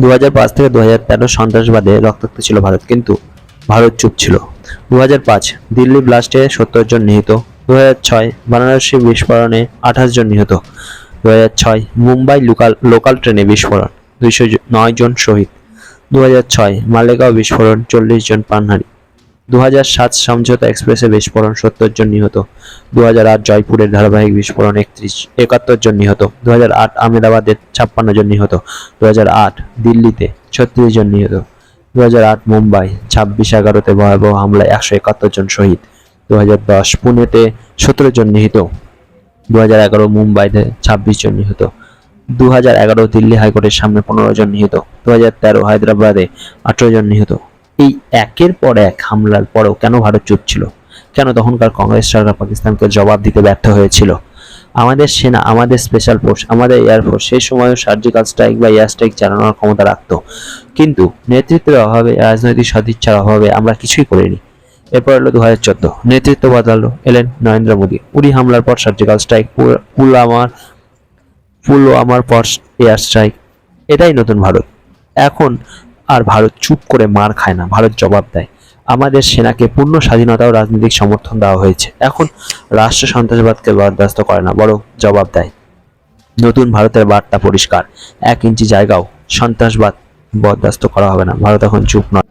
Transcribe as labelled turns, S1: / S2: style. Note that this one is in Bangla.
S1: দু থেকে দু হাজার তেরো সন্ত্রাসবাদে রক্তাক্ত ছিল ভারত, কিন্তু ভারত চুপ ছিল। দু হাজার পাঁচ, দিল্লি ব্লাস্টে সত্তর জন নিহত। দু হাজার ছয়, বারাণসী বিস্ফোরণে আঠাশ জন নিহত। দু হাজার ছয়, মুম্বাই লোকাল লোকাল ট্রেনে বিস্ফোরণ, দুইশো নয় জন শহীদ। দু হাজার ছয়, মালেগাঁও বিস্ফোরণ, চল্লিশ জন প্রাণহানি। দু সাত সমঝোতা এক্সপ্রেসে বিস্ফোরণ সত্তর জন নিহত। দু হাজার আট জয়পুরের ধারাবাহিক বিস্ফোরণ একত্রিশ, একাত্তর জন নিহত। দু হাজার আট আহমেদাবাদের ছাপ্পান্ন জন নিহত। দু হাজার আট দিল্লিতে ছত্রিশ জন নিহত। দু হাজার আট মুম্বাই ছাব্বিশ এগারোতে ভয়াবহ হামলায় একশো একাত্তর জন শহীদ। দু হাজার দশ পুনেতে সতেরো জন নিহত। দু হাজার এগারো মুম্বাইতে ছাব্বিশ জন নিহত। দু হাজার এগারো দিল্লি হাইকোর্টের সামনে পনেরো জন নিহত। দু হাজার তেরো হায়দ্রাবাদে আঠেরো জন নিহত। এই একের পর এক হামলার পরেও কেন ভারত চুপ ছিল? কেন তখনকার কংগ্রেস সরকার পাকিস্তানকে জবাব দিতে ব্যর্থ হয়েছিল? আমাদের সেনা, আমাদের স্পেশাল ফোর্স আমাদের এয়ারফোর্স সেই সময়ও সার্জিক্যাল স্ট্রাইক বা এয়ার স্ট্রাইক চালানোর ক্ষমতা রাখতো। কিন্তু নেতৃত্বের অভাবে, রাজনৈতিক সদিচ্ছার অভাবে আমরা কিছুই করিনি। এরপর এলো দু হাজার চোদ্দ। নেতৃত্ব বদলালো এলেন নরেন্দ্র মোদী। উড়ি হামলার পর সার্জিক্যাল স্ট্রাইক পুলওয়ামার পুলওয়ামার পর এয়ার স্ট্রাইক এটাই নতুন ভারত। এখন আর ভারত চুপ করে মার খায় না, ভারত জবাব দেয়। আমাদের সেনাকে পূর্ণ স্বাধীনতা ও রাজনৈতিক সমর্থন দেওয়া হয়েছে। এখন রাষ্ট্র সন্ত্রাসবাদকে বরদাস্ত করে না, বরং জবাব দেয়। নতুন ভারতের বার্তা পরিষ্কার, এক ইঞ্চি জায়গাও সন্ত্রাসবাদ বরদাস্ত করা হবে না, ভারত এখন চুপ নয়।